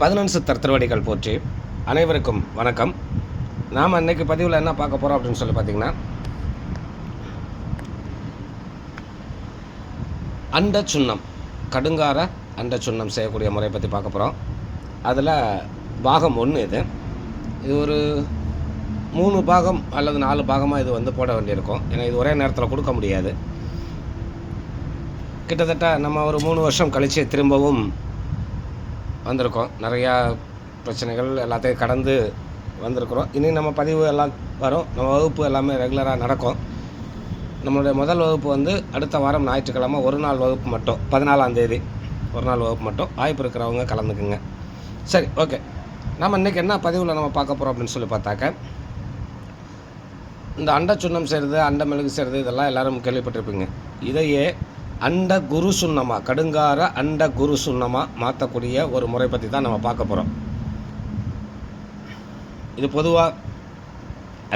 பதினொன்று சித்தர் திருவடிகள் போற்றி. அனைவருக்கும் வணக்கம். நாம் அன்றைக்கி பதிவில் என்ன பார்க்க போகிறோம் அப்படின்னு சொல்லி பார்த்தீங்கன்னா அண்ட சுண்ணம் கடுங்கார அண்ட சுண்ணம் செய்யக்கூடிய முறையை பற்றி பார்க்க போகிறோம் அதில் பாகம் ஒன்று இது. இது ஒரு மூணு பாகம் அல்லது நாலு பாகமாக இது வந்து போட வேண்டியிருக்கும். ஏன்னா இது ஒரே நேரத்தில் கொடுக்க முடியாது. கிட்டத்தட்ட நம்ம ஒரு மூணு வருஷம் கழித்து திரும்பவும் வந்திருக்கோம். நிறையா பிரச்சனைகள் எல்லாத்தையும் கடந்து வந்திருக்கிறோம். இனி நம்ம பதிவு எல்லாம் வரும். நம்ம வகுப்பு எல்லாமே ரெகுலராக நடக்கும். நம்மளுடைய முதல் வகுப்பு வந்து அடுத்த வாரம் ஞாயிற்றுக்கிழமை ஒரு நாள் வகுப்பு மட்டும். பதினாலாம் தேதி ஒரு நாள் வகுப்பு மட்டும். வாய்ப்பு இருக்கிறவங்க கலந்துக்குங்க. சரி ஓகே. நம்ம இன்றைக்கி என்ன பதிவில் நம்ம பார்க்க போகிறோம் அப்படின்னு சொல்லி பார்த்தாக்க இந்த அண்டை சுண்ணம் செய்கிறது அண்டை மெழுகு செய்கிறது இதெல்லாம் எல்லாரும் கேள்விப்பட்டிருப்பீங்க. இதையே அண்ட குரு சுண்ணமாக கடுங்கார அண்ட குரு சுண்ணமாக மாற்றக்கூடிய ஒரு முறை பற்றி தான் நம்ம பார்க்க போகிறோம் இது பொதுவாக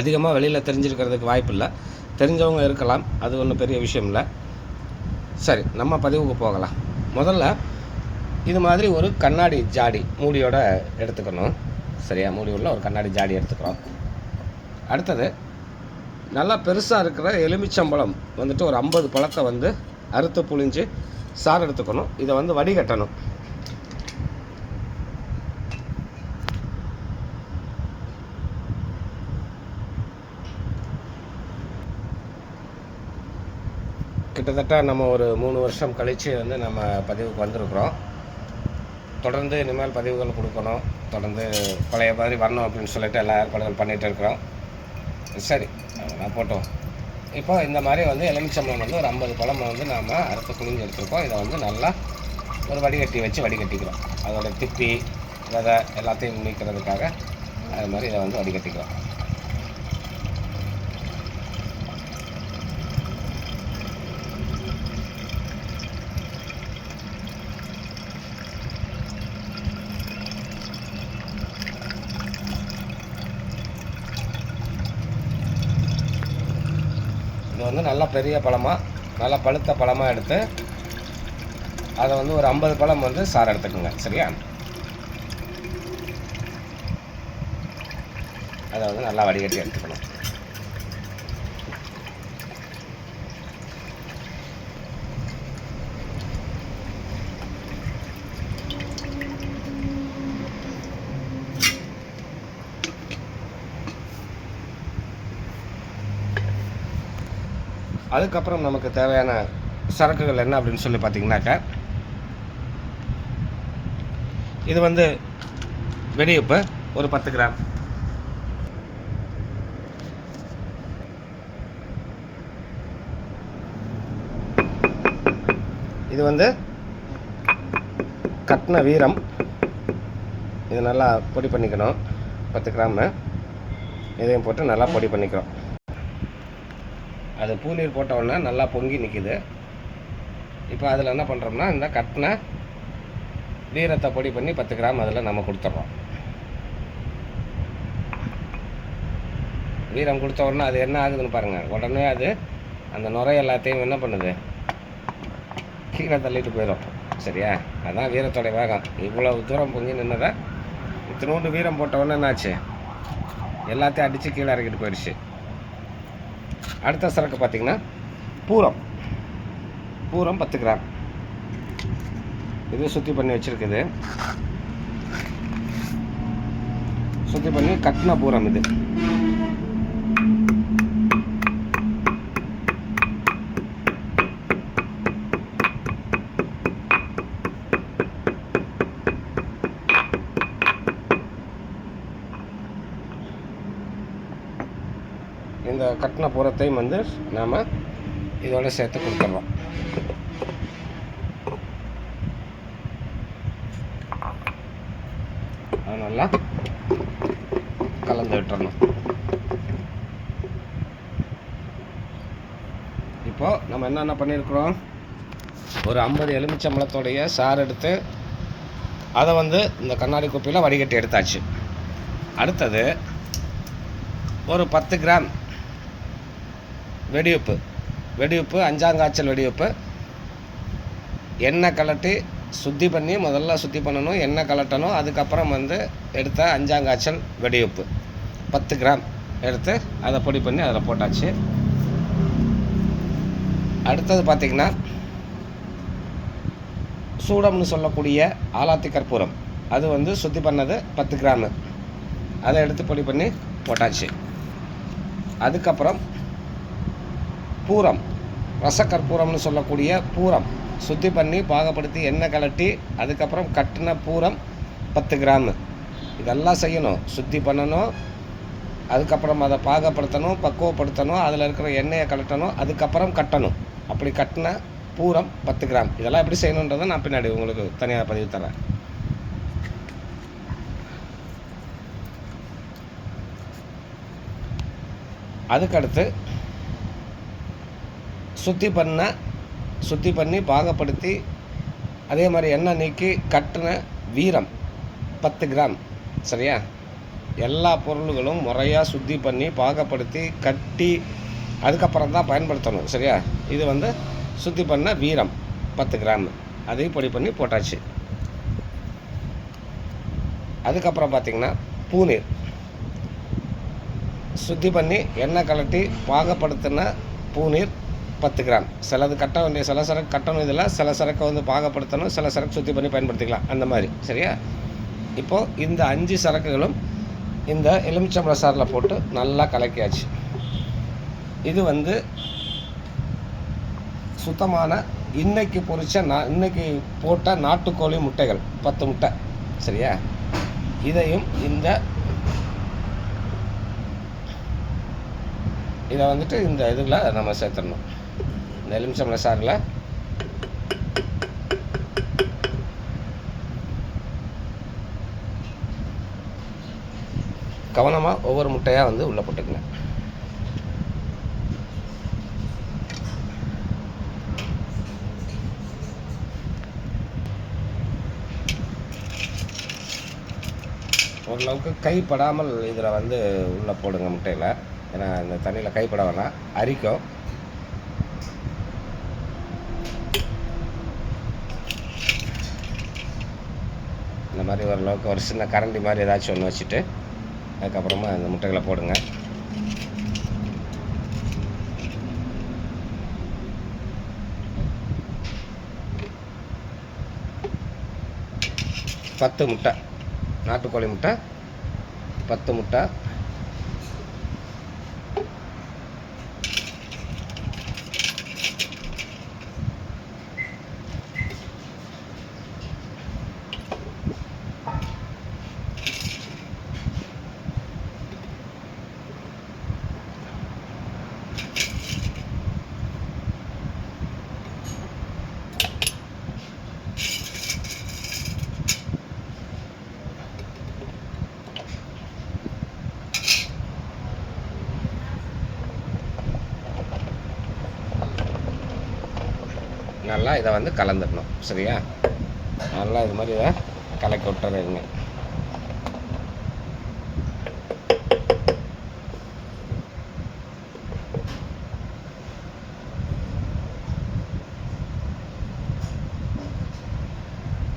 அதிகமாக வெளியில் தெரிஞ்சிருக்கிறதுக்கு வாய்ப்பு இல்லை. தெரிஞ்சவங்க இருக்கலாம் அது ஒன்றும் பெரிய விஷயம் இல்லை. சரி நம்ம பதிவுக்கு போகலாம். முதல்ல இது மாதிரி ஒரு கண்ணாடி ஜாடி மூடியோட எடுத்துக்கணும். சரியா? மூடி உள்ள ஒரு கண்ணாடி ஜாடி எடுத்துக்கிறோம். அடுத்தது நல்லா பெருசாக இருக்கிற எலுமிச்சம்பழம் வந்துட்டு ஒரு ஐம்பது பழத்தை வந்து அறுத்து புழிஞ்சு சாறு எடுத்துக்கணும். இதை வந்து வடிகட்டணும். கிட்டத்தட்ட நம்ம ஒரு மூணு வருஷம் கழித்து வந்து நம்ம பதிவுக்கு வந்திருக்கிறோம். தொடர்ந்து இனிமேல் பதிவுகள் கொடுக்கணும். தொடர்ந்து பழைய மாதிரி வரணும் அப்படின்னு சொல்லிட்டு எல்லா ஏற்பாடுகள் பண்ணிகிட்டு இருக்கிறோம். சரி நான் போட்டோம். இப்போ இந்த மாதிரி வந்து எலுமிச்சம்பழம் வந்து ஒரு ஐம்பது பழம் வந்து நாம் அறுத்து குளிஞ்சு எடுத்துருக்கோம். இதை வந்து நல்லா ஒரு வடிகட்டி வச்சு வடிகட்டிக்கிறோம். அதோட திப்பி விதை எல்லாத்தையும் நீக்கிறதுக்காக அது மாதிரி இதை வந்து வடிகட்டிக்கிறோம். வந்து நல்லா பெரிய பழமாக நல்லா பழுத்த பழமாக எடுத்து அதை வந்து ஒரு ஐம்பது பழம் வந்து சாறு எடுத்துக்கோங்க சரியா? அதை வந்து நல்லா வடிகட்டி எடுத்துக்கணும். அதுக்கப்புறம் நமக்கு தேவையான சரக்குகள் என்ன அப்படின்னு சொல்லி பார்த்தீங்கன்னாக்கா இது வந்து வெடியுப்பு ஒரு பத்து கிராம். இது வந்து கட்டின வீரம். இது நல்லா பொடி பண்ணிக்கணும். பத்து கிராமு. இதையும் போட்டு நல்லா பொடி பண்ணிக்கிறோம். அது பூநீர் போட்டவுடனே நல்லா பொங்கி நிற்கிது இப்போ அதில் என்ன பண்ணுறோம்னா இந்த கட்டின வீரத்தை பொடி பண்ணி பத்து கிராம் அதில் நம்ம கொடுத்துட்றோம் வீரம் கொடுத்த உடனே அது என்ன ஆகுதுன்னு பாருங்கள் உடனே அது அந்த நுரை எல்லாத்தையும் என்ன பண்ணுது? கீழே தள்ளிட்டு போயிடும் சரியா? அதான் வீரத்தோட வேகம். இவ்வளோ தூரம் பொங்கி நின்னதை இத்தினோண்டு வீரம் போட்ட உடனே என்னாச்சு? எல்லாத்தையும் அடித்து கீழே இறக்கிட்டு போயிடுச்சு. அடுத்த சரக்கு பார்த்திங்கன்னா பூரம். பூரம் பத்து கிராம். இது சுத்தி பண்ணி வச்சுருக்குது. சுத்தி பண்ணி கட்டின பூரம் இது. இந்த கட்டின புறத்தையும் வந்து நாம் இதோட சேர்த்து கொடுத்துட்றோம் நல்லா கலந்து விட்டுறணும். இப்போ நம்ம என்னென்ன பண்ணியிருக்கிறோம்? ஒரு ஐம்பது எலுமிச்சம்பழத்தோடைய சாறு எடுத்து அதை வந்து இந்த கண்ணாடி குப்பியில் வடிகட்டி எடுத்தாச்சு. அடுத்தது ஒரு பத்து கிராம் வெடியுப்பு. வெடியுப்பு அஞ்சாங்காய்ச்சல் வெடியுப்பு. எண்ணெய் கலட்டி சுத்தி பண்ணி முதல்ல சுத்தி பண்ணணும் எண்ணெய் கலட்டணும். அதுக்கப்புறம் வந்து எடுத்த அஞ்சாங்காய்ச்சல் வெடியுப்பு. பத்து கிராம் எடுத்து அதை பொடி பண்ணி அதில் போட்டாச்சு. அடுத்தது பார்த்திங்கன்னா சூடம்னு சொல்லக்கூடிய ஆலாத்தி கற்பூரம். அது வந்து சுத்தி பண்ணது பத்து கிராமு. அதை எடுத்து பொடி பண்ணி போட்டாச்சு. அதுக்கப்புறம் பூரம் ரசக்கற்பூரம்னு சொல்லக்கூடிய பூரம். சுத்தி பண்ணி பாகப்படுத்தி எண்ணெய் கலட்டி அதுக்கப்புறம் கட்டின பூரம் பத்து கிராமு. இதெல்லாம் செய்யணும். சுத்தி பண்ணணும். அதுக்கப்புறம் அதை பாகப்படுத்தணும் பக்குவப்படுத்தணும் அதில் இருக்கிற எண்ணெயை கலட்டணும் அதுக்கப்புறம் கட்டணும். அப்படி கட்டின பூரம் பத்து கிராம். இதெல்லாம் எப்படி செய்யணுன்றதை நான் பின்னாடி உங்களுக்கு தனியாக பதிவு தரேன். அதுக்கடுத்து சுத்தி பண்ண சுத்தி பண்ணி பாகப்படுத்தி அதே மாதிரி எண்ணெய் நீக்கி கட்டின வீரம் பத்து கிராம் சரியா? எல்லா பொருள்களும் முறையாக சுத்தி பண்ணி பாகப்படுத்தி கட்டி அதுக்கப்புறம் தான் பயன்படுத்தணும் சரியா? இது வந்து சுத்தி பண்ண வீரம் பத்து கிராம். அதையும் பொடி பண்ணி போட்டாச்சு. அதுக்கப்புறம் பார்த்திங்கன்னா பூநீர். சுத்தி பண்ணி எண்ணெய் கலட்டி பாகப்படுத்தின பூநீர் பத்து கிராம். சிலது கட்ட வேண்டிய சில சரக்கு கட்டணும் இதில் சில சரக்கை வந்து பாகப்படுத்தணும் சில சரக்கு சுத்தி பண்ணி பயன்படுத்திக்கலாம். அந்த மாதிரி. சரியா? இப்போது இந்த அஞ்சு சரக்குகளும் இந்த எலுமிச்சம்பழ சாரில் போட்டு நல்லா கலக்கியாச்சு. இது வந்து சுத்தமான இன்னைக்கு பொரிச்ச நான் இன்னைக்கு போட்ட நாட்டுக்கோழி முட்டைகள் பத்து முட்டை. சரியா? இதையும் இந்த இதை வந்துட்டு இந்த இதில் நம்ம சேர்த்துடணும். இந்த எலுமிச்சம்பழ சாறில் கவனமாக ஒவ்வொரு முட்டையாக வந்து உள்ளே போட்டுக்கங்க. ஓரளவுக்கு கைப்படாமல் இதில் வந்து உள்ளே போடுங்க முட்டையில். ஏன்னா அந்த தண்ணியில் கைப்பட வேணாம். அரிக்கும். இந்த மாதிரி ஓரளவுக்கு ஒரு சின்ன கரண்டி மாதிரி ஏதாச்சும் ஒன்று வச்சுட்டு அதுக்கப்புறமா இந்த முட்டைகளை போடுங்க. பத்து முட்டை. நாட்டுக்கோழி முட்டை பத்து முட்டை. நல்லா இதை வந்து கலந்துடணும் சரியா? நல்லா இது மாதிரி இதை கலக்கி விட்டுறதுங்க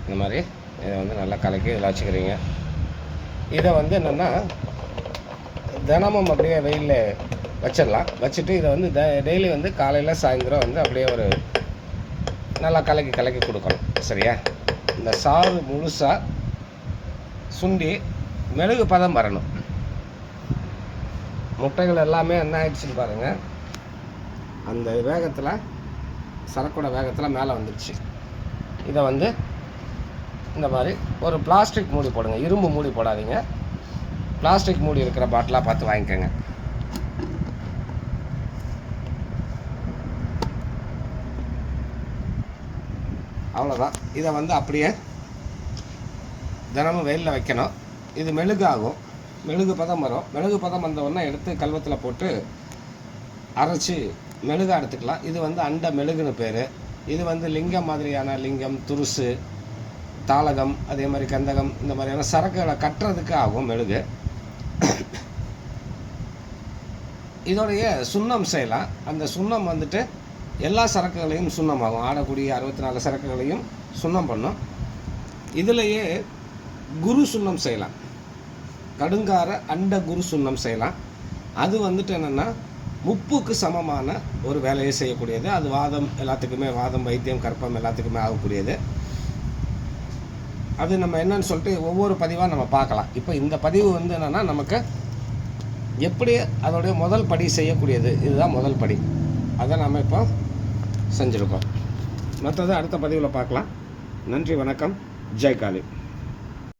இந்த மாதிரி இதை வந்து நல்லா கலக்கி இதில் வச்சுக்கிறீங்க. இதை வந்து என்னென்னா தினமும் அப்படியே வெயிலில் வச்சிடலாம். வச்சுட்டு இதை வந்து டெய்லி வந்து காலையில் சாயந்தரம் வந்து அப்படியே ஒரு நல்லா கலக்கி கலக்கி கொடுக்கணும். சரியா? இந்த சாறு முழுசாக சுண்டி மெழுகு பதம் வரணும். முட்டைகள் எல்லாமே என்ன ஆயிடுச்சுன்னு பாருங்கள் அந்த வேகத்தில் சரக்கோட வேகத்தில் மேலே வந்துடுச்சு இதை வந்து இந்த மாதிரி ஒரு பிளாஸ்டிக் மூடி போடுங்க. இரும்பு மூடி போடாதீங்க. பிளாஸ்டிக் மூடி இருக்கிற பாட்டிலாக பார்த்து வாங்கிக்கோங்க. அவ்வளோதான் இதை வந்து அப்படியே தினமும் வெயிலில் வைக்கணும். இது மெழுகாகும் மெழுகு பதம் வரும். மெழுகு பதம் வந்த எடுத்து கல்வத்தில் போட்டு அரைச்சி மெழுகாக எடுத்துக்கலாம். இது வந்து அண்ட மெழுகுன்னு பேர். இது வந்து லிங்கம் மாதிரியான லிங்கம் துருசு தாளகம் அதே மாதிரி கந்தகம் இந்த மாதிரியான சரக்குகளை கட்டுறதுக்கு ஆகும் மெழுகு. இதோடைய சுண்ணம் செய்யலாம். அந்த சுண்ணம் வந்துட்டு எல்லா சரக்குகளையும் சுண்ணமாகும். ஆடக்கூடிய அறுபத்தி நாலு சரக்குகளையும் சுண்ணம் பண்ணும் இதுலேயே குரு சுண்ணம் செய்யலாம். கடுங்கார அண்ட குரு சுண்ணம் செய்யலாம். அது வந்துட்டு என்னென்னா முப்புக்கு சமமான ஒரு வேலையை செய்யக்கூடியது. அது வாதம் எல்லாத்துக்குமே வாதம் வைத்தியம் கற்பம் எல்லாத்துக்குமே ஆகக்கூடியது. அது நம்ம என்னன்னு சொல்லிட்டு ஒவ்வொரு பதிவாக நம்ம பார்க்கலாம். இப்போ இந்த பதிவு வந்து என்னென்னா நமக்கு எப்படி அதோடைய முதல் படி செய்யக்கூடியது. இதுதான் முதல் படி. அதை நம்ம இப்போ செஞ்சுருக்கோம். மற்றதை அடுத்த பதிவில் பார்க்கலாம். நன்றி வணக்கம். ஜெய்காலி